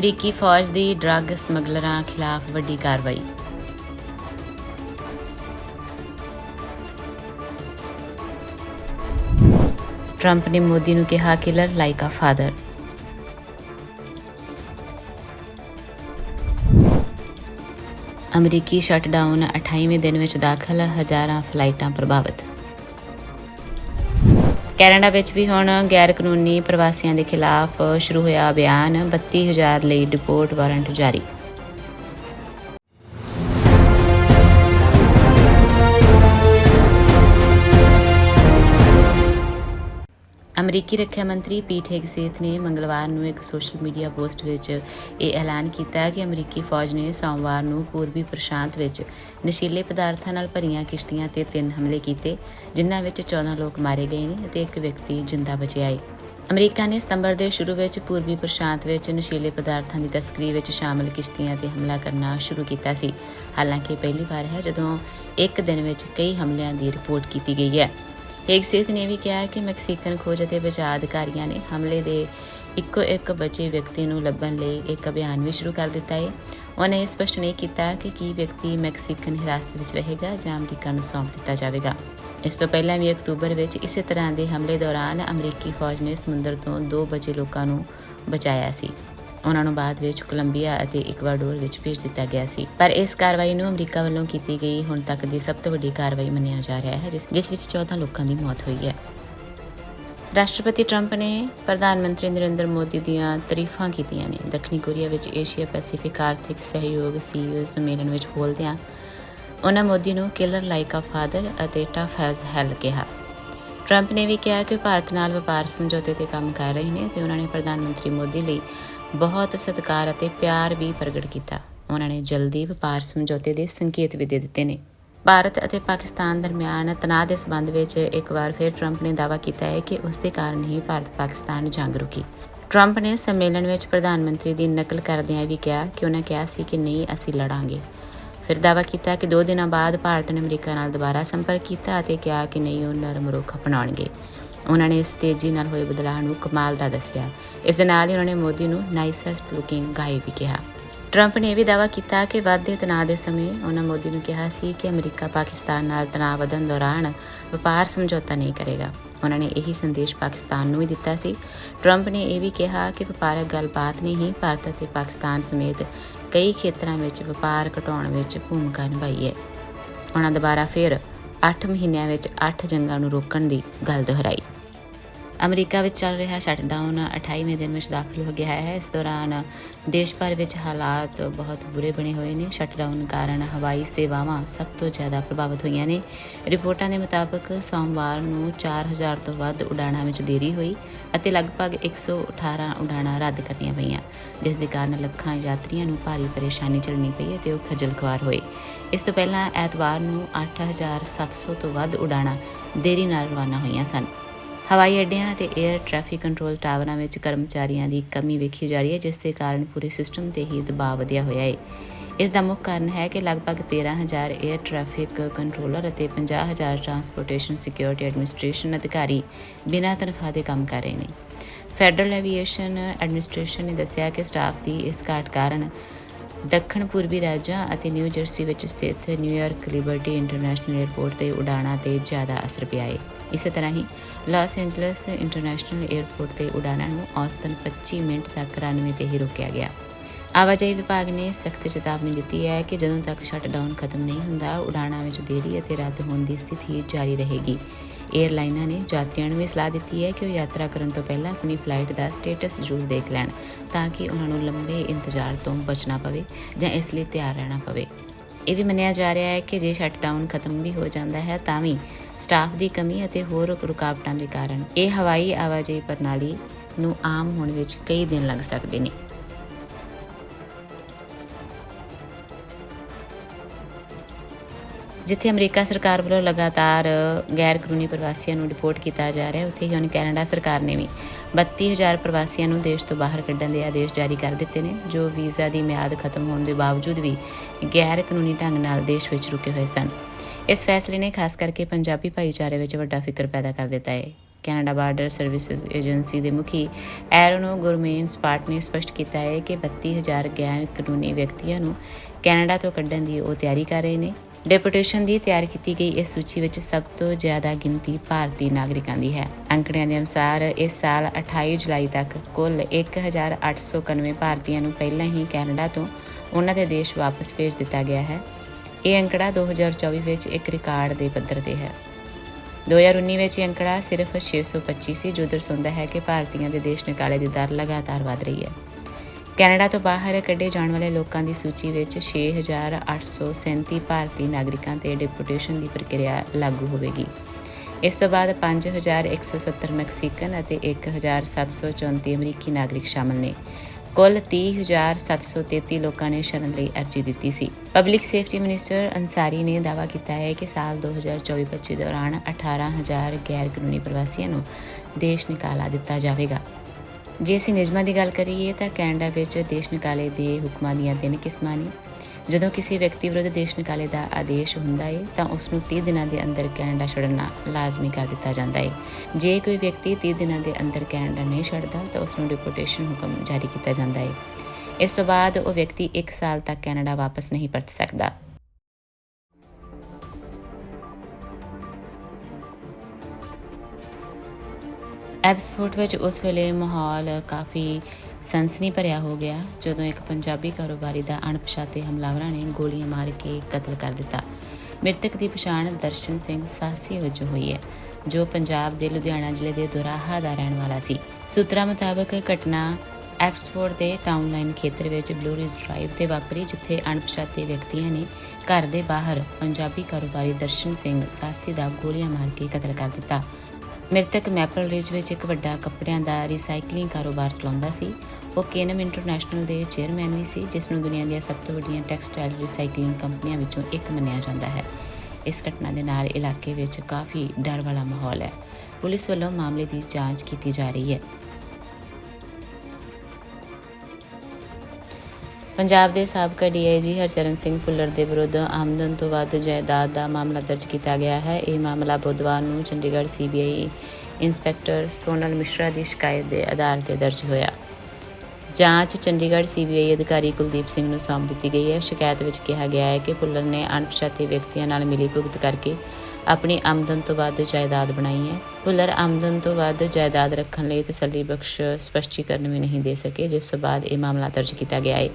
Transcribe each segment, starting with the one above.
ਅਮਰੀਕੀ ਫੌਜ ਦੀ ਡਰੱਗ ਸਮਗਲਰਾਂ ਖਿਲਾਫ ਵੱਡੀ ਕਾਰਵਾਈ। ਟਰੰਪ ਨੇ ਮੋਦੀ ਨੂੰ ਕਿਹਾ ਕਿਲਰ ਲਾਈਕ ਅ ਫਾਦਰ। ਅਮਰੀਕੀ ਸ਼ਟਡਾਊਨ 28ਵੇਂ ਦਿਨ ਵਿੱਚ ਦਾਖਲ, ਹਜ਼ਾਰਾਂ ਫਲਾਈਟਾਂ ਪ੍ਰਭਾਵਿਤ। ਕੈਨੇਡਾ ਵਿੱਚ ਵੀ ਹੁਣ ਗੈਰ ਕਾਨੂੰਨੀ ਪ੍ਰਵਾਸੀਆਂ ਦੇ ਖਿਲਾਫ ਸ਼ੁਰੂ ਹੋਇਆ ਅਭਿਆਨ 32000 ਲਈ ਡਿਪੋਰਟ ਵਾਰੰਟ ਜਾਰੀ। ਅਮਰੀਕੀ ਰੱਖਿਆ ਮੰਤਰੀ ਪੀਟ ਹੈਗਸੇਥ ਨੇ ਮੰਗਲਵਾਰ ਨੂੰ ਇੱਕ ਸੋਸ਼ਲ ਮੀਡੀਆ ਪੋਸਟ ਵਿੱਚ ਇਹ ਐਲਾਨ ਕੀਤਾ ਕਿ ਅਮਰੀਕੀ ਫੌਜ ਨੇ ਸੋਮਵਾਰ ਨੂੰ ਪੂਰਬੀ ਪ੍ਰਸ਼ਾਂਤ ਵਿੱਚ ਨਸ਼ੀਲੇ ਪਦਾਰਥਾਂ ਨਾਲ ਭਰੀਆਂ ਕਿਸ਼ਤੀਆਂ ਤੇ ਤਿੰਨ ਹਮਲੇ ਕੀਤੇ, ਜਿਨ੍ਹਾਂ ਵਿੱਚ 14 ਲੋਕ ਮਾਰੇ ਗਏ ਨੇ ਅਤੇ ਇੱਕ ਵਿਅਕਤੀ ਜਿੰਦਾ ਬਚਿਆ ਹੈ ਅਮਰੀਕਾ ਨੇ ਸਤੰਬਰ ਦੇ ਸ਼ੁਰੂ ਵਿੱਚ ਪੂਰਬੀ ਪ੍ਰਸ਼ਾਂਤ ਵਿੱਚ ਨਸ਼ੀਲੇ ਪਦਾਰਥਾਂ ਦੀ ਤਸਕਰੀ ਵਿੱਚ ਸ਼ਾਮਲ ਕਿਸ਼ਤੀਆਂ ਤੇ ਹਮਲਾ ਕਰਨਾ ਸ਼ੁਰੂ ਕੀਤਾ ਸੀ। ਹਾਲਾਂਕਿ ਪਹਿਲੀ ਵਾਰ ਹੈ ਜਦੋਂ ਇੱਕ ਦਿਨ ਵਿੱਚ ਕਈ ਹਮਲਿਆਂ ਦੀ ਰਿਪੋਰਟ ਕੀਤੀ ਗਈ ਹੈ। ਹੇਗਸੇਥ ਨੇ ਵੀ ਕਿਹਾ ਕਿ ਮੈਕਸੀਕਨ ਖੋਜ ਅਤੇ ਬਚਾਅ ਅਧਿਕਾਰੀਆਂ ਨੇ ਹਮਲੇ ਦੇ ਇੱਕੋ ਇੱਕ ਬਚੇ ਵਿਅਕਤੀ ਨੂੰ ਲੱਭਣ ਲਈ ਇੱਕ ਅਭਿਆਨ ਵੀ ਸ਼ੁਰੂ ਕਰ ਦਿੱਤਾ ਹੈ। ਉਹਨੇ ਇਹ ਸਪਸ਼ਟ ਨਹੀਂ ਕੀਤਾ ਕਿ ਕੀ ਵਿਅਕਤੀ ਮੈਕਸੀਕਨ ਹਿਰਾਸਤ ਵਿੱਚ ਰਹੇਗਾ ਜਾਂ ਅਮਰੀਕਾ ਨੂੰ ਸੌਂਪ ਦਿੱਤਾ ਜਾਵੇਗਾ। ਇਸ ਤੋਂ ਪਹਿਲਾਂ ਵੀ ਅਕਤੂਬਰ ਵਿੱਚ ਇਸੇ ਤਰ੍ਹਾਂ ਦੇ ਹਮਲੇ ਦੌਰਾਨ ਅਮਰੀਕੀ ਫੌਜ ਨੇ ਸਮੁੰਦਰ ਤੋਂ ਦੋ ਬਚੇ ਲੋਕਾਂ ਨੂੰ ਬਚਾਇਆ ਸੀ। ਉਹਨਾਂ ਨੂੰ ਬਾਅਦ ਵਿੱਚ ਕੋਲੰਬੀਆ ਅਤੇ ਇਕਵਾਡੋਰ ਵਿੱਚ ਭੇਜ ਦਿੱਤਾ ਗਿਆ ਸੀ। ਪਰ ਇਸ ਕਾਰਵਾਈ ਨੂੰ ਅਮਰੀਕਾ ਵੱਲੋਂ ਕੀਤੀ ਗਈ ਹੁਣ ਤੱਕ ਦੀ ਸਭ ਤੋਂ ਵੱਡੀ ਕਾਰਵਾਈ ਮੰਨਿਆ ਜਾ ਰਿਹਾ ਹੈ, ਜਿਸ ਵਿੱਚ 14 ਲੋਕਾਂ ਦੀ ਮੌਤ ਹੋਈ ਹੈ। ਰਾਸ਼ਟਰਪਤੀ ਟਰੰਪ ਨੇ ਪ੍ਰਧਾਨ ਮੰਤਰੀ ਨਰਿੰਦਰ ਮੋਦੀ ਦੀਆਂ ਤਾਰੀਫਾਂ ਕੀਤੀਆਂ ਨੇ। ਦੱਖਣੀ ਕੋਰੀਆ ਵਿੱਚ ਏਸ਼ੀਆ ਪੈਸੀਫਿਕ ਆਰਥਿਕ ਸਹਿਯੋਗ ਸੀਈਓ ਸੰਮੇਲਨ ਵਿੱਚ ਬੋਲਦਿਆਂ ਉਹਨਾਂ ਮੋਦੀ ਨੂੰ ਕਿਲਰ ਲਾਈਕ ਅ ਫਾਦਰ ਅਤੇ ਟਫ ਐਜ਼ ਹੈਲ ਕਿਹਾ। ਟਰੰਪ ਨੇ ਵੀ ਕਿਹਾ ਕਿ ਭਾਰਤ ਨਾਲ ਵਪਾਰ ਸਮਝੌਤੇ ਤੇ ਕੰਮ ਕਰ ਰਹੇ ਨੇ ਤੇ ਉਹਨਾਂ ਨੇ ਪ੍ਰਧਾਨ ਮੰਤਰੀ ਮੋਦੀ ਲਈ ਬਹੁਤ ਸਤਿਕਾਰ ਅਤੇ ਪਿਆਰ ਵੀ ਪ੍ਰਗਟ ਕੀਤਾ। ਉਹਨਾਂ ਨੇ ਜਲਦੀ ਵਪਾਰ ਸਮਝੌਤੇ ਦੇ ਸੰਕੇਤ ਵੀ ਦੇ ਦਿੱਤੇ ਨੇ। ਭਾਰਤ ਅਤੇ ਪਾਕਿਸਤਾਨ ਦਰਮਿਆਨ ਤਣਾਅ ਦੇ ਸਬੰਧ ਵਿੱਚ ਇੱਕ ਵਾਰ ਫਿਰ ਟਰੰਪ ਨੇ ਦਾਅਵਾ ਕੀਤਾ ਹੈ ਕਿ ਉਸ ਦੇ ਕਾਰਨ ਹੀ ਭਾਰਤ ਪਾਕਿਸਤਾਨ ਜੰਗ ਰੁਕੀ। ਟਰੰਪ ਨੇ ਸੰਮੇਲਨ ਵਿੱਚ ਪ੍ਰਧਾਨ ਮੰਤਰੀ ਦੀ ਨਕਲ ਕਰਦਿਆਂ ਵੀ ਕਿਹਾ ਕਿ ਉਹਨਾਂ ਕਿਹਾ ਸੀ ਕਿ ਨਹੀਂ, ਅਸੀਂ ਲੜਾਂਗੇ। ਫਿਰ ਦਾਅਵਾ ਕੀਤਾ ਕਿ ਦੋ ਦਿਨਾਂ ਬਾਅਦ ਭਾਰਤ ਨੇ ਅਮਰੀਕਾ ਨਾਲ ਦੁਬਾਰਾ ਸੰਪਰਕ ਕੀਤਾ ਅਤੇ ਕਿਹਾ ਕਿ ਨਹੀਂ, ਉਹ ਨਰਮ ਰੁਖ ਅਪਣਾਉਣਗੇ। ਉਹਨਾਂ ਨੇ ਇਸ ਤੇਜ਼ੀ ਨਾਲ ਹੋਏ ਬਦਲਾਅ ਨੂੰ ਕਮਾਲ ਦਾ ਦੱਸਿਆ। ਇਸ ਦੇ ਨਾਲ ਹੀ ਉਹਨਾਂ ਨੇ ਮੋਦੀ ਨੂੰ ਨਾਈਸੈਸਟ ਲੁਕਿੰਗ ਗਾਈ ਵੀ ਕਿਹਾ। ਟਰੰਪ ਨੇ ਇਹ ਵੀ ਦਾਅਵਾ ਕੀਤਾ ਕਿ ਵਾਧੇ ਤਣਾਅ ਦੇ ਸਮੇਂ ਉਹਨਾਂ ਮੋਦੀ ਨੂੰ ਕਿਹਾ ਸੀ ਕਿ ਅਮਰੀਕਾ ਪਾਕਿਸਤਾਨ ਨਾਲ ਤਣਾਅ ਵਧਣ ਦੌਰਾਨ ਵਪਾਰ ਸਮਝੌਤਾ ਨਹੀਂ ਕਰੇਗਾ। ਉਹਨਾਂ ਨੇ ਇਹੀ ਸੰਦੇਸ਼ ਪਾਕਿਸਤਾਨ ਨੂੰ ਵੀ ਦਿੱਤਾ ਸੀ। ਟਰੰਪ ਨੇ ਇਹ ਵੀ ਕਿਹਾ ਕਿ ਵਪਾਰਕ ਗੱਲਬਾਤ ਨੇ ਹੀ ਭਾਰਤ ਅਤੇ ਪਾਕਿਸਤਾਨ ਸਮੇਤ ਕਈ ਖੇਤਰਾਂ ਵਿੱਚ ਵਪਾਰ ਘਟਾਉਣ ਵਿੱਚ ਭੂਮਿਕਾ ਨਿਭਾਈ ਹੈ। ਉਹਨਾਂ ਦੁਬਾਰਾ ਫਿਰ 8 ਮਹੀਨਿਆਂ ਵਿੱਚ 8 ਜੰਗਾਂ ਨੂੰ ਰੋਕਣ ਦੀ ਗੱਲ ਦੁਹਰਾਈ। ਅਮਰੀਕਾ ਵਿੱਚ ਚੱਲ ਰਿਹਾ ਸ਼ਟਡਾਊਨ 28ਵੇਂ ਦਿਨ ਵਿੱਚ ਦਾਖਲ ਹੋ ਗਿਆ ਹੈ। ਇਸ ਦੌਰਾਨ ਦੇਸ਼ ਭਰ ਵਿੱਚ ਹਾਲਾਤ ਬਹੁਤ ਬੁਰੇ ਬਣੇ ਹੋਏ ਨੇ। ਸ਼ਟਡਾਊਨ ਕਾਰਨ ਹਵਾਈ ਸੇਵਾਵਾਂ ਸਭ ਤੋਂ ਜ਼ਿਆਦਾ ਪ੍ਰਭਾਵਿਤ ਹੋਈਆਂ ਨੇ। ਰਿਪੋਰਟਾਂ ਦੇ ਮੁਤਾਬਕ ਸੋਮਵਾਰ ਨੂੰ 4000 ਤੋਂ ਵੱਧ ਉਡਾਣਾਂ ਵਿੱਚ ਦੇਰੀ ਹੋਈ ਅਤੇ ਲਗਭਗ 118 ਉਡਾਣਾਂ ਰੱਦ ਕਰਨੀਆਂ ਪਈਆਂ। ਜਿਸ ਦੇ ਕਾਰਨ ਲੱਖਾਂ ਯਾਤਰੀਆਂ ਨੂੰ ਭਾਰੀ ਪਰੇਸ਼ਾਨੀ ਝੱਲਣੀ ਪਈ ਅਤੇ ਉਹ ਖੱਜਲ ਖੁਆਰ ਹੋਏ। ਇਸ ਤੋਂ ਪਹਿਲਾਂ ਐਤਵਾਰ ਨੂੰ 8700 ਤੋਂ ਵੱਧ ਉਡਾਣਾਂ ਦੇਰੀ ਨਾਲ ਰਵਾਨਾ ਹੋਈਆਂ ਸਨ। ਹਵਾਈ ਅੱਡਿਆਂ ਅਤੇ 에ਅਰ ਟ੍ਰੈਫਿਕ ਕੰਟਰੋਲ ਟਾਵਰਾਂ ਵਿੱਚ ਕਰਮਚਾਰੀਆਂ ਦੀ ਕਮੀ ਵੇਖੀ ਜਾ ਰਹੀ ਹੈ, ਜਿਸ ਦੇ ਕਾਰਨ ਪੂਰੇ ਸਿਸਟਮ ਤੇ ਹੀ ਦਬਾਅ ਵਧਿਆ ਹੋਇਆ ਹੈ। ਇਸ ਦਾ ਮੁੱਖ ਕਾਰਨ ਹੈ ਕਿ ਲਗਭਗ 13000 에ਅਰ ਟ੍ਰੈਫਿਕ ਕੰਟਰੋਲਰ ਅਤੇ 50000 ਟਰਾਂਸਪੋਰਟੇਸ਼ਨ ਸਿਕਿਉਰਿਟੀ ਐਡਮਿਨਿਸਟ੍ਰੇਸ਼ਨ ਅਧਿਕਾਰੀ ਬਿਨਾਂ ਤਨਖਾਹ ਦੇ ਕੰਮ ਕਰ ਰਹੇ ਨੇ। ਫੈਡਰਲ ਐਵੀਏਸ਼ਨ ਐਡਮਿਨਿਸਟ੍ਰੇਸ਼ਨ ਨੇ ਦੱਸਿਆ ਕਿ ਸਟਾਫ ਦੀ ਇਸ ਘਾਟ ਕਾਰਨ ਦੱਖਣ ਪੂਰਬੀ ਰਾਜਾਂ ਅਤੇ ਨਿਊ ਜਰਸੀ ਵਿੱਚ ਸਥਿਤ ਨਿਊਯਾਰਕ ਲਿਬਰਟੀ ਇੰਟਰਨੈਸ਼ਨਲ 에ਅਰਪੋਰਟ ਤੇ ਉਡਾਣਾਂ ਤੇ ਜ਼ਿਆਦਾ ਅਸਰ ਪਿਆ ਹੈ ਇਸੇ ਤਰ੍ਹਾਂ ਹੀ ਲਾਸ ਐਂਜਲਸ ਇੰਟਰਨੈਸ਼ਨਲ 에ਅਰਪੋਰਟ ਤੇ ਉਡਾਣਾਂ ਨੂੰ ਔਸਤਨ 25 ਮਿੰਟ ਤੱਕ ਰਨਵੇ ਤੇ ਹੀ ਰੋਕਿਆ ਗਿਆ। ਆਵਾਜਾਈ ਵਿਭਾਗ ਨੇ ਸਖਤ ਚੇਤਾਵਨੀ ਦਿੱਤੀ ਹੈ ਕਿ ਜਦੋਂ ਤੱਕ ਸ਼ਟਡਾਊਨ ਖਤਮ ਨਹੀਂ ਹੁੰਦਾ, ਉਡਾਣਾਂ ਵਿੱਚ ਦੇਰੀ ਅਤੇ ਰੱਦ ਹੋਣ ਦੀ ਸਥਿਤੀ ਜਾਰੀ ਰਹੇਗੀ। ਏਅਰਲਾਈਨਾਂ ਨੇ ਯਾਤਰੀਆਂ ਨੂੰ ਵੀ ਸਲਾਹ ਦਿੱਤੀ ਹੈ ਕਿ ਉਹ ਯਾਤਰਾ ਕਰਨ ਤੋਂ ਪਹਿਲਾਂ ਆਪਣੀ ਫਲਾਈਟ ਦਾ ਸਟੇਟਸ ਜ਼ਰੂਰ ਦੇਖ ਲੈਣ ਤਾਂ ਕਿ ਉਹਨਾਂ ਨੂੰ ਲੰਬੇ ਇੰਤਜ਼ਾਰ ਤੋਂ ਬਚਣਾ ਪਵੇ ਜਾਂ ਇਸ ਲਈ ਤਿਆਰ ਰਹਿਣਾ ਪਵੇ। ਇਹ ਵੀ ਮੰਨਿਆ ਜਾ ਰਿਹਾ ਹੈ ਕਿ ਜੇ ਸ਼ਟਡਾਊਨ ਖਤਮ ਵੀ ਹੋ ਜਾਂਦਾ ਹੈ ਤਾਂ ਵੀ ਸਟਾਫ ਦੀ ਕਮੀ ਅਤੇ ਹੋਰ ਰੁਕਾਵਟਾਂ ਦੇ ਕਾਰਨ ਇਹ ਹਵਾਈ ਆਵਾਜਾਈ ਪ੍ਰਣਾਲੀ ਨੂੰ ਆਮ ਹੋਣ ਵਿੱਚ ਕਈ ਦਿਨ ਲੱਗ ਸਕਦੇ ਨੇ। ਜਿੱਥੇ ਅਮਰੀਕਾ ਸਰਕਾਰ ਵੱਲੋਂ ਲਗਾਤਾਰ ਗੈਰ ਕਾਨੂੰਨੀ ਪ੍ਰਵਾਸੀਆਂ ਨੂੰ ਡਿਪੋਰਟ ਕੀਤਾ ਜਾ ਰਿਹਾ ਹੈ ਉੱਥੇ ਹੀ ਹੁਣ ਕੈਨੇਡਾ ਸਰਕਾਰ ਨੇ ਵੀ 32000 ਪ੍ਰਵਾਸੀਆਂ ਨੂੰ ਦੇਸ਼ ਤੋਂ ਬਾਹਰ ਕੱਢਣ ਦੇ ਆਦੇਸ਼ ਜਾਰੀ ਕਰ ਦਿੱਤੇ ਨੇ, ਜੋ ਵੀਜ਼ਾ ਦੀ ਮਿਆਦ ਖਤਮ ਹੋਣ ਦੇ ਬਾਵਜੂਦ ਵੀ ਗੈਰ ਕਾਨੂੰਨੀ ਢੰਗ ਨਾਲ ਦੇਸ਼ ਵਿੱਚ ਰੁਕੇ ਹੋਏ ਸਨ। ਇਸ ਫੈਸਲੇ ਨੇ ਖਾਸ ਕਰਕੇ ਪੰਜਾਬੀ ਭਾਈਚਾਰੇ ਵਿੱਚ ਵੱਡਾ ਫਿਕਰ ਪੈਦਾ ਕਰ ਦਿੱਤਾ ਹੈ। ਕੈਨੇਡਾ ਬਾਰਡਰ ਸਰਵਿਸਿਜ਼ ਏਜੰਸੀ ਦੇ ਮੁਖੀ ਐਰੋਨੋ ਗੁਰਮੇਨ ਸਪਾਟ ਨੇ ਸਪਸ਼ਟ ਕੀਤਾ ਹੈ ਕਿ 32000 ਗੈਰ ਕਾਨੂੰਨੀ ਵਿਅਕਤੀਆਂ ਨੂੰ ਕੈਨੇਡਾ ਤੋਂ ਕੱਢਣ ਦੀ ਉਹ ਤਿਆਰੀ ਕਰ ਰਹੇ ਨੇ। ਡੈਪੂਟੇਸ਼ਨ ਦੀ ਤਿਆਰ ਕੀਤੀ ਗਈ, ਇਸ ਸੂਚੀ ਵਿੱਚ ਸਭ ਤੋਂ ਜ਼ਿਆਦਾ ਗਿਣਤੀ ਭਾਰਤੀ ਨਾਗਰਿਕਾਂ ਦੀ ਹੈ। ਅੰਕੜਿਆਂ ਦੇ ਅਨੁਸਾਰ ਇਸ ਸਾਲ 28 ਜੁਲਾਈ ਤੱਕ ਕੁੱਲ 1891 ਭਾਰਤੀਆਂ ਨੂੰ ਪਹਿਲਾਂ ਹੀ ਕੈਨੇਡਾ ਤੋਂ ਉਹਨਾਂ ਦੇ ਦੇਸ਼ ਵਾਪਸ ਭੇਜ ਦਿੱਤਾ ਗਿਆ ਹੈ। ਇਹ ਅੰਕੜਾ 2024 ਵਿੱਚ ਇੱਕ ਰਿਕਾਰਡ ਦੇ ਪੱਧਰ ਤੇ ਹੈ। 2019 ਵਿੱਚ ਇਹ ਅੰਕੜਾ ਸਿਰਫ 625 ਸੀ, ਜੋ ਦਰਸਾਉਂਦਾ ਹੈ ਕਿ ਭਾਰਤੀਆਂ ਦੇ ਦੇਸ਼ ਨਿਕਾਲੇ ਦੀ ਦਰ ਲਗਾਤਾਰ ਵਧ ਰਹੀ ਹੈ। ਕੈਨੇਡਾ ਤੋਂ ਬਾਹਰ ਕੱਢੇ ਜਾਣ ਵਾਲੇ ਲੋਕਾਂ ਦੀ ਸੂਚੀ ਵਿੱਚ 6837 ਭਾਰਤੀ ਨਾਗਰਿਕਾਂ ਤੇ ਡਿਪੋਰਟੇਸ਼ਨ ਦੀ ਪ੍ਰਕਿਰਿਆ ਲਾਗੂ ਹੋਵੇਗੀ। ਇਸ ਤੋਂ ਬਾਅਦ 5170 ਮੈਕਸੀਕਨ ਅਤੇ 1734 ਅਮਰੀਕੀ ਨਾਗਰਿਕ ਸ਼ਾਮਲ ਨੇ। ਕੁੱਲ 30733 ਲੋਕਾਂ ਨੇ ਸ਼ਰਨ ਲਈ ਅਰਜ਼ੀ ਦਿੱਤੀ ਸੀ। ਪਬਲਿਕ ਸੇਫਟੀ ਮਿਨਿਸਟਰ ਅੰਸਾਰੀ ਨੇ ਦਾਅਵਾ ਕੀਤਾ ਹੈ ਕਿ ਸਾਲ 2024-25 ਦੌਰਾਨ 18000 ਗੈਰ ਕਾਨੂੰਨੀ ਪ੍ਰਵਾਸੀਆਂ ਨੂੰ ਦੇਸ਼ ਨਿਕਾਲਾ ਦਿੱਤਾ ਜਾਵੇਗਾ। ਜੇ ਅਸੀਂ ਨਿਯਮਾਂ ਦੀ ਗੱਲ ਕਰੀਏ ਤਾਂ ਕੈਨੇਡਾ ਵਿੱਚ ਦੇਸ਼ ਨਿਕਾਲੇ ਦੇ ਹੁਕਮਾਂ ਦੀਆਂ ਤਿੰਨ ਕਿਸਮਾਂ ਨੇ। ਜਦੋਂ ਕਿਸੇ ਵਿਅਕਤੀ ਵਿਰੁੱਧ ਦੇਸ਼ ਨਿਕਾਲੇ ਦਾ ਆਦੇਸ਼ ਹੁੰਦਾ ਹੈ ਤਾਂ ਉਸ ਨੂੰ 30 ਦਿਨਾਂ ਦੇ ਅੰਦਰ ਕੈਨੇਡਾ ਛੱਡਣਾ ਲਾਜ਼ਮੀ ਕਰ ਦਿੱਤਾ ਜਾਂਦਾ ਹੈ ਜੇ ਕੋਈ ਵਿਅਕਤੀ 30 ਦਿਨਾਂ ਦੇ ਅੰਦਰ ਕੈਨੇਡਾ ਨਹੀਂ ਛੱਡਦਾ, ਤਾਂ ਉਸ ਨੂੰ ਡਿਪੋਰਟੇਸ਼ਨ ਹੁਕਮ ਜਾਰੀ ਕੀਤਾ ਜਾਂਦਾ ਹੈ ਇਸ ਤੋਂ ਬਾਅਦ ਉਹ ਵਿਅਕਤੀ 1 ਸਾਲ ਤੱਕ ਕੈਨੇਡਾ ਵਾਪਸ ਨਹੀਂ ਪਰਤ ਸਕਦਾ। ਐਬਸਪੋਰਟ ਵਿੱਚ ਉਸ ਵੇਲੇ ਮਾਹੌਲ ਕਾਫੀ ਸਨਸਨੀ ਭਰਿਆ ਹੋ ਗਿਆ, ਜਦੋਂ ਇੱਕ ਪੰਜਾਬੀ ਕਾਰੋਬਾਰੀ ਦਾ ਅਣਪਛਾਤੇ ਹਮਲਾਵਰਾਂ ਨੇ ਗੋਲੀਆਂ ਮਾਰ ਕੇ ਕਤਲ ਕਰ ਦਿੱਤਾ। ਮ੍ਰਿਤਕ ਦੀ ਪਛਾਣ ਦਰਸ਼ਨ ਸਿੰਘ ਸਾਸੀ ਵਜੋਂ ਹੋਈ ਹੈ, ਜੋ ਪੰਜਾਬ ਦੇ ਲੁਧਿਆਣਾ ਜ਼ਿਲ੍ਹੇ ਦੇ ਦੁਰਾਹਾ ਦਾ ਰਹਿਣ ਵਾਲਾ ਸੀ। ਸੂਤਰਾਂ ਮੁਤਾਬਕ ਘਟਨਾ ਐਬਸਫੋਰਡ ਦੇ ਟਾਊਨ ਲਾਈਨ ਖੇਤਰ ਵਿੱਚ ਬਲੂਰਿਜ ਡਰਾਈਵ ਤੇ ਵਾਪਰੀ, ਜਿੱਥੇ ਅਣਪਛਾਤੇ ਵਿਅਕਤੀਆਂ ਨੇ ਘਰ ਦੇ ਬਾਹਰ ਪੰਜਾਬੀ ਕਾਰੋਬਾਰੀ ਦਰਸ਼ਨ ਸਿੰਘ ਸਾਸੀ ਦਾ ਗੋਲੀਆਂ ਮਾਰ ਕੇ ਕਤਲ ਕਰ ਦਿੱਤਾ। ਮ੍ਰਿਤਕ ਮੈਪਲ ਰਿਜ ਵਿੱਚ ਇੱਕ ਵੱਡਾ ਕੱਪੜਿਆਂ ਦਾ ਰੀਸਾਈਕਲਿੰਗ ਕਾਰੋਬਾਰ ਚਲਾਉਂਦਾ ਸੀ। ਉਹ ਕੇਨਮ ਇੰਟਰਨੈਸ਼ਨਲ ਦੇ ਚੇਅਰਮੈਨ ਵੀ ਸੀ, ਜਿਸ ਨੂੰ ਦੁਨੀਆ ਦੀਆਂ ਸਭ ਤੋਂ ਵੱਡੀਆਂ ਟੈਕਸਟਾਈਲ ਰੀਸਾਈਕਲਿੰਗ ਕੰਪਨੀਆਂ ਵਿੱਚੋਂ ਇੱਕ ਮੰਨਿਆ ਜਾਂਦਾ ਹੈ। ਇਸ ਘਟਨਾ ਦੇ ਨਾਲ ਇਲਾਕੇ ਵਿੱਚ ਕਾਫੀ ਡਰ ਵਾਲਾ ਮਾਹੌਲ ਹੈ। ਪੁਲਿਸ ਵੱਲੋਂ ਮਾਮਲੇ ਦੀ ਜਾਂਚ ਕੀਤੀ ਜਾ ਰਹੀ ਹੈ। ਪੰਜਾਬ ਦੇ ਸਾਬਕਾ ਡੀਆਈਜੀ ਹਰਚਰਨ ਸਿੰਘ ਭੁੱਲਰ ਦੇ ਵਿਰੁੱਧ ਆਮਦਨ ਤੋਂ ਵੱਧ ਜਾਇਦਾਦ ਦਾ ਮਾਮਲਾ ਦਰਜ ਕੀਤਾ ਗਿਆ ਹੈ। ਇਹ ਮਾਮਲਾ ਬੁੱਧਵਾਰ ਨੂੰ ਚੰਡੀਗੜ੍ਹ ਸੀਬੀਆਈ ਇੰਸਪੈਕਟਰ ਸੋਨਲ ਮਿਸ਼ਰਾ ਦੀ ਸ਼ਿਕਾਇਤ ਦੇ ਆਧਾਰ ਤੇ ਦਰਜ ਹੋਇਆ। ਜਾਂਚ ਚੰਡੀਗੜ੍ਹ ਸੀਬੀਆਈ ਅਧਿਕਾਰੀ ਕੁਲਦੀਪ ਸਿੰਘ ਨੂੰ ਸੌਂਪ ਦਿੱਤੀ ਗਈ ਹੈ। ਸ਼ਿਕਾਇਤ ਵਿੱਚ ਕਿਹਾ ਗਿਆ ਹੈ ਕਿ ਭੁੱਲਰ ਨੇ ਅਣਪਛਾਤੇ ਵਿਅਕਤੀਆਂ ਨਾਲ ਮਿਲੀ ਭੁਗਤ ਕਰਕੇ ਆਪਣੀ ਆਮਦਨ ਤੋਂ ਵੱਧ ਜਾਇਦਾਦ ਬਣਾਈ ਹੈ। ਭੁੱਲਰ ਆਮਦਨ ਤੋਂ ਵੱਧ ਜਾਇਦਾਦ ਰੱਖਣ ਲਈ ਤਸੱਲੀ ਬਖਸ਼ ਸਪਸ਼ਟੀਕਰਨ ਵੀ ਨਹੀਂ ਦੇ ਸਕੇ, ਜਿਸ ਤੋਂ ਬਾਅਦ ਇਹ ਮਾਮਲਾ ਦਰਜ ਕੀਤਾ ਗਿਆ ਹੈ।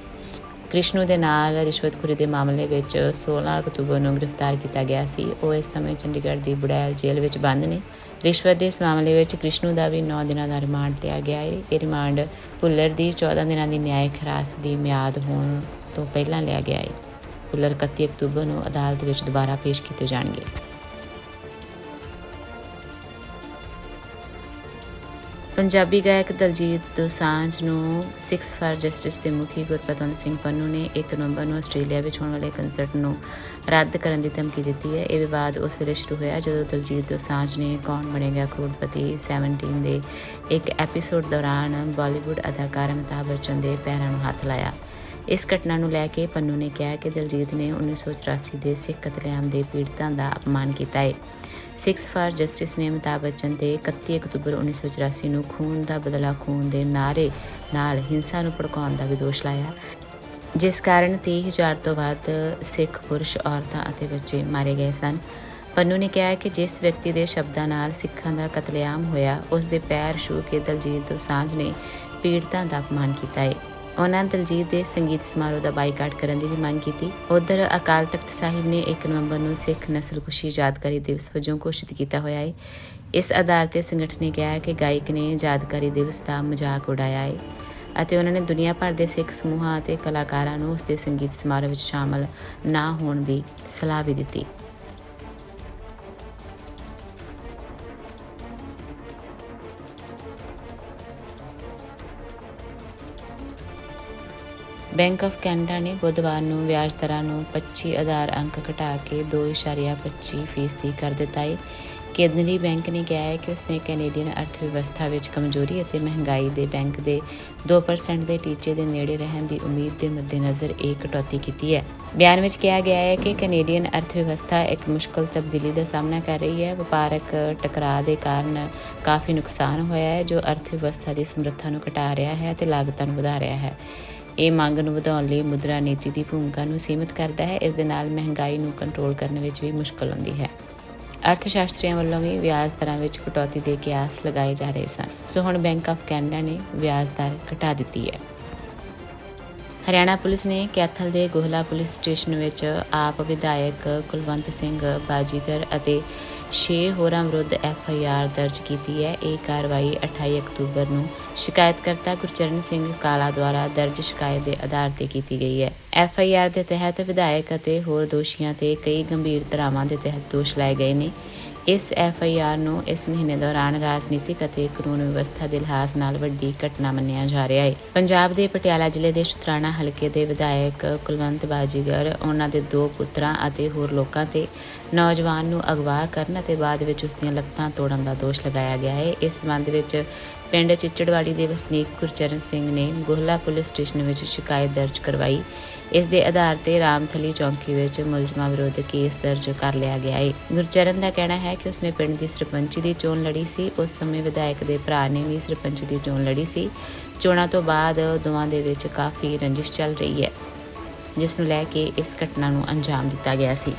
ਕ੍ਰਿਸ਼ਨੂ ਦੇ ਨਾਲ ਰਿਸ਼ਵਤਖੋਰੀ ਦੇ ਮਾਮਲੇ ਵਿੱਚ 16 ਅਕਤੂਬਰ ਨੂੰ ਗ੍ਰਿਫਤਾਰ ਕੀਤਾ ਗਿਆ ਸੀ। ਉਹ ਇਸ ਸਮੇਂ ਚੰਡੀਗੜ੍ਹ ਦੀ ਬੁੜੈਲ ਜੇਲ੍ਹ ਵਿੱਚ ਬੰਦ ਨੇ। ਰਿਸ਼ਵਤ ਦੇ ਇਸ ਮਾਮਲੇ ਵਿੱਚ ਕ੍ਰਿਸ਼ਨੂ ਦਾ ਵੀ 9 ਦਿਨਾਂ ਦਾ ਰਿਮਾਂਡ ਲਿਆ ਗਿਆ ਹੈ ਇਹ ਰਿਮਾਂਡ ਭੁੱਲਰ ਦੀ 14 ਦਿਨਾਂ ਦੀ ਨਿਆਇਕ ਹਿਰਾਸਤ ਦੀ ਮਿਆਦ ਹੋਣ ਤੋਂ ਪਹਿਲਾਂ ਲਿਆ ਗਿਆ ਹੈ ਭੁੱਲਰ 31 ਅਕਤੂਬਰ ਨੂੰ ਅਦਾਲਤ ਵਿੱਚ ਦੁਬਾਰਾ ਪੇਸ਼ ਕੀਤੇ ਜਾਣਗੇ। ਪੰਜਾਬੀ ਗਾਇਕ ਦਲਜੀਤ ਦੋਸਾਂਝ ਨੂੰ 6 ਫਾਰ ਜਸਟਿਸ ਦੇ ਮੁਖੀ ਗੁਰਪਤਵੰਤ ਸਿੰਘ ਪੰਨੂ ਨੇ 1 ਨਵੰਬਰ ਨੂੰ ਆਸਟ੍ਰੇਲੀਆ ਵਿੱਚ ਹੋਣ ਵਾਲੇ ਕੰਸਰਟ ਨੂੰ ਰੱਦ ਕਰਨ ਦੀ ਧਮਕੀ ਦਿੱਤੀ ਹੈ। ਇਹ ਵਿਵਾਦ ਉਸ ਵੇਲੇ ਸ਼ੁਰੂ ਹੋਇਆ ਜਦੋਂ ਦਲਜੀਤ ਦੋਸਾਂਝ ਨੇ ਕੌਣ ਬਣੇਗਾ ਕਰੋੜਪਤੀ 17 ਦੇ ਇੱਕ ਐਪੀਸੋਡ ਦੌਰਾਨ ਬਾਲੀਵੁੱਡ ਅਦਾਕਾਰ ਅਮਿਤਾਭ ਬੱਚਨ ਦੇ ਪੈਰਾਂ ਨੂੰ ਹੱਥ ਲਾਇਆ। ਇਸ ਘਟਨਾ ਨੂੰ ਲੈ ਕੇ ਪੰਨੂ ਨੇ ਕਿਹਾ ਕਿ ਦਲਜੀਤ ਨੇ 1984 ਦੇ ਸਿੱਖ ਕਤਲੇਆਮ ਦੇ ਪੀੜਤਾਂ ਦਾ ਅਪਮਾਨ ਕੀਤਾ ਹੈ। 6 ਫਾਰ ਜਸਟਿਸ ਨੇ ਅਮਿਤਾਭ ਬੱਚਨ ਤੇ 31 ਅਕਤੂਬਰ 1984 ਨੂੰ ਖੂਨ ਦਾ ਬਦਲਾ, ਖੂਨ ਦੇ ਨਾਰੇ ਨਾਲ ਹਿੰਸਾ ਨੂੰ ਭੜਕਾਉਣ ਦਾ ਵੀ ਦੋਸ਼ ਲਾਇਆ। ਜਿਸ ਕਾਰਨ 30000 ਤੋਂ ਵੱਧ ਸਿੱਖ ਪੁਰਸ਼ ਔਰਤਾਂ ਅਤੇ ਬੱਚੇ ਮਾਰੇ ਗਏ ਸਨ। ਪੰਨੂ ਨੇ ਕਿਹਾ ਕਿ ਜਿਸ ਵਿਅਕਤੀ ਦੇ ਸ਼ਬਦਾਂ ਨਾਲ ਸਿੱਖਾਂ ਦਾ ਕਤਲੇਆਮ ਹੋਇਆ, ਉਸ ਦੇ ਪੈਰ ਛੂ ਕੇ ਦਲਜੀਤ ਦੋਸਾਂਝ ਨੇ ਪੀੜਤਾਂ ਦਾ ਅਪਮਾਨ ਕੀਤਾ ਹੈ ਉਹਨਾਂ ਦਲਜੀਤ ਦੇ ਸੰਗੀਤ ਸਮਾਰੋਹ ਦਾ ਬਾਈਕਾਟ ਕਰਨ ਦੀ ਵੀ ਮੰਗ ਕੀਤੀ। ਉਧਰ ਅਕਾਲ ਤਖਤ ਸਾਹਿਬ ਨੇ 1 ਨਵੰਬਰ ਨੂੰ ਸਿੱਖ ਨਸਲਕੁਸ਼ੀ ਯਾਦਗਾਰੀ ਦਿਵਸ ਵਜੋਂ ਘੋਸ਼ਿਤ ਕੀਤਾ ਹੋਇਆ ਹੈ ਇਸ ਆਧਾਰ ਤੇ ਸੰਗਠਨ ਨੇ ਕਿਹਾ ਹੈ ਕਿ ਗਾਇਕ ਨੇ ਯਾਦਗਾਰੀ ਦਿਵਸ ਦਾ ਮਜ਼ਾਕ ਉਡਾਇਆ ਹੈ ਅਤੇ ਉਹਨਾਂ ਨੇ ਦੁਨੀਆ ਭਰ ਦੇ ਸਿੱਖ ਸਮੂਹਾਂ ਅਤੇ ਕਲਾਕਾਰਾਂ ਨੂੰ ਉਸ ਦੇ ਸੰਗੀਤ ਸਮਾਰੋਹ ਵਿੱਚ ਸ਼ਾਮਲ ਨਾ ਹੋਣ ਦੀ ਸਲਾਹ ਵੀ ਦਿੱਤੀ। ਬੈਂਕ ਆਫ ਕੈਨੇਡਾ ਨੇ ਬੁੱਧਵਾਰ ਨੂੰ ਵਿਆਜ ਦਰਾਂ ਨੂੰ 25 ਆਧਾਰ ਅੰਕ ਘਟਾ ਕੇ 2.25% ਫੀਸਦੀ ਕਰ ਦਿੱਤਾ ਹੈ ਕੇਂਦਰੀ ਬੈਂਕ ਨੇ ਕਿਹਾ ਹੈ ਕਿ ਉਸਨੇ ਕੈਨੇਡੀਅਨ ਅਰਥ ਵਿਵਸਥਾ ਵਿੱਚ ਕਮਜ਼ੋਰੀ ਅਤੇ ਮਹਿੰਗਾਈ ਦੇ ਬੈਂਕ ਦੇ 2% ਦੇ ਟੀਚੇ ਦੇ ਨੇੜੇ ਰਹਿਣ ਦੀ ਉਮੀਦ ਦੇ ਮੱਦੇਨਜ਼ਰ ਇਹ ਕਟੌਤੀ ਕੀਤੀ ਹੈ। ਬਿਆਨ ਵਿੱਚ ਕਿਹਾ ਗਿਆ ਹੈ ਕਿ ਕੈਨੇਡੀਅਨ ਅਰਥ ਵਿਵਸਥਾ ਇੱਕ ਮੁਸ਼ਕਲ ਤਬਦੀਲੀ ਦਾ ਸਾਹਮਣਾ ਕਰ ਰਹੀ ਹੈ। ਵਪਾਰਕ ਟਕਰਾਅ ਦੇ ਕਾਰਨ ਕਾਫੀ ਨੁਕਸਾਨ ਹੋਇਆ ਹੈ, ਜੋ ਅਰਥ ਵਿਵਸਥਾ ਦੀ ਸਮਰੱਥਾ ਨੂੰ ਘਟਾ ਰਿਹਾ ਹੈ ਅਤੇ ਲਾਗਤਾਂ ਨੂੰ ਵਧਾ ਰਿਹਾ ਹੈ। ਇਹ ਮੰਗ ਨੂੰ ਵਧਾਉਣ ਲਈ ਮੁਦਰਾ ਨੀਤੀ ਦੀ ਭੂਮਿਕਾ ਨੂੰ ਸੀਮਿਤ ਕਰਦਾ ਹੈ। ਇਸ ਦੇ ਨਾਲ ਮਹਿੰਗਾਈ ਨੂੰ ਕੰਟਰੋਲ ਕਰਨ ਵਿੱਚ ਵੀ ਮੁਸ਼ਕਲ ਆਉਂਦੀ ਹੈ। ਅਰਥ ਸ਼ਾਸਤਰੀਆਂ ਵੱਲੋਂ ਵੀ ਵਿਆਜ ਦਰਾਂ ਵਿੱਚ ਕਟੌਤੀ ਦੇ ਕਿਆਸ ਲਗਾਏ ਜਾ ਰਹੇ ਸਨ। ਸੋ ਹੁਣ ਬੈਂਕ ਆਫ ਕੈਨੇਡਾ ਨੇ ਵਿਆਜ ਦਰ ਘਟਾ ਦਿੱਤੀ ਹੈ। ਹਰਿਆਣਾ ਪੁਲਿਸ ਨੇ ਕੈਥਲ ਦੇ ਗੋਹਲਾ ਪੁਲਿਸ ਸਟੇਸ਼ਨ ਵਿੱਚ ਆਪ ਵਿਧਾਇਕ ਕੁਲਵੰਤ ਸਿੰਘ ਬਾਜੀਗਰ ਅਤੇ 6 ਹੋਰਾਂ ਵਿਰੁੱਧ ਐਫ ਆਈ ਆਰ ਦਰਜ ਕੀਤੀ ਹੈ। ਇਹ ਕਾਰਵਾਈ 28 ਅਕਤੂਬਰ ਨੂੰ ਸ਼ਿਕਾਇਤਕਰਤਾ ਗੁਰਚਰਨ ਸਿੰਘ ਕਾਲਾ ਦੁਆਰਾ ਦਰਜ ਸ਼ਿਕਾਇਤ ਦੇ ਆਧਾਰ ਤੇ ਕੀਤੀ ਗਈ ਹੈ। ਐਫ ਆਈ ਆਰ ਦੇ ਤਹਿਤ ਵਿਧਾਇਕ ਅਤੇ ਹੋਰ ਦੋਸ਼ੀਆਂ ਤੇ ਕਈ ਗੰਭੀਰ ਧਾਰਾਵਾਂ ਦੇ ਤਹਿਤ ਦੋਸ਼ ਲਾਏ ਗਏ ਨੇ। ਇਸ ਐਫ ਆਈ ਆਰ ਨੂੰ ਇਸ ਮਹੀਨੇ ਦੌਰਾਨ ਰਾਜਨੀਤਿਕ ਅਤੇ ਕਾਨੂੰਨ ਵਿਵਸਥਾ ਦੇ ਲਿਹਾਜ਼ ਨਾਲ ਵੱਡੀ ਘਟਨਾ ਮੰਨਿਆ ਜਾ ਰਿਹਾ ਹੈ। ਪੰਜਾਬ ਦੇ ਪਟਿਆਲਾ ਜ਼ਿਲ੍ਹੇ ਦੇ ਸ਼ੁਤਰਾਣਾ ਹਲਕੇ ਦੇ ਵਿਧਾਇਕ ਕੁਲਵੰਤ ਬਾਜੀਗਰ, ਉਹਨਾਂ ਦੇ ਦੋ ਪੁੱਤਰਾਂ ਅਤੇ ਹੋਰ ਲੋਕਾਂ ਤੇ ਨੌਜਵਾਨ ਨੂੰ ਅਗਵਾ ਕਰਨ ਅਤੇ ਬਾਅਦ ਵਿੱਚ ਉਸ ਦੀਆਂ ਲੱਤਾਂ ਤੋੜਨ ਦਾ ਦੋਸ਼ ਲਗਾਇਆ ਗਿਆ ਹੈ। ਇਸ ਸੰਬੰਧ ਵਿੱਚ ਪਿੰਡ ਚਿੱਚੜਵਾੜੀ ਦੇ ਵਸਨੀਕ ਗੁਰਚਰਨ ਸਿੰਘ ਨੇ ਗੋਹਲਾ ਪੁਲਿਸ ਸਟੇਸ਼ਨ ਵਿੱਚ ਸ਼ਿਕਾਇਤ ਦਰਜ ਕਰਵਾਈ। ਇਸ ਦੇ ਆਧਾਰ ਤੇ ਰਾਮਥਲੀ ਚੌਂਕੀ ਵਿੱਚ ਮੁਲਜ਼ਮਾਂ ਵਿਰੁੱਧ ਕੇਸ ਦਰਜ ਕਰ ਲਿਆ ਗਿਆ ਹੈ ਗੁਰਚਰਨ ਦਾ ਕਹਿਣਾ ਹੈ ਕਿ ਉਸਨੇ ਪਿੰਡ ਦੀ ਸਰਪੰਚੀ ਦੀ ਚੋਣ ਲੜੀ ਸੀ। ਉਸ ਸਮੇਂ ਵਿਧਾਇਕ ਦੇ ਭਰਾ ਨੇ ਵੀ ਸਰਪੰਚ ਦੀ ਚੋਣ ਲੜੀ ਸੀ। ਚੋਣਾਂ ਤੋਂ ਬਾਅਦ ਦੋਵਾਂ ਦੇ ਵਿੱਚ ਕਾਫੀ ਰੰਜਿਸ਼ ਚੱਲ ਰਹੀ ਹੈ, ਜਿਸ ਨੂੰ ਲੈ ਕੇ ਇਸ ਘਟਨਾ ਨੂੰ ਅੰਜਾਮ ਦਿੱਤਾ ਗਿਆ ਸੀ।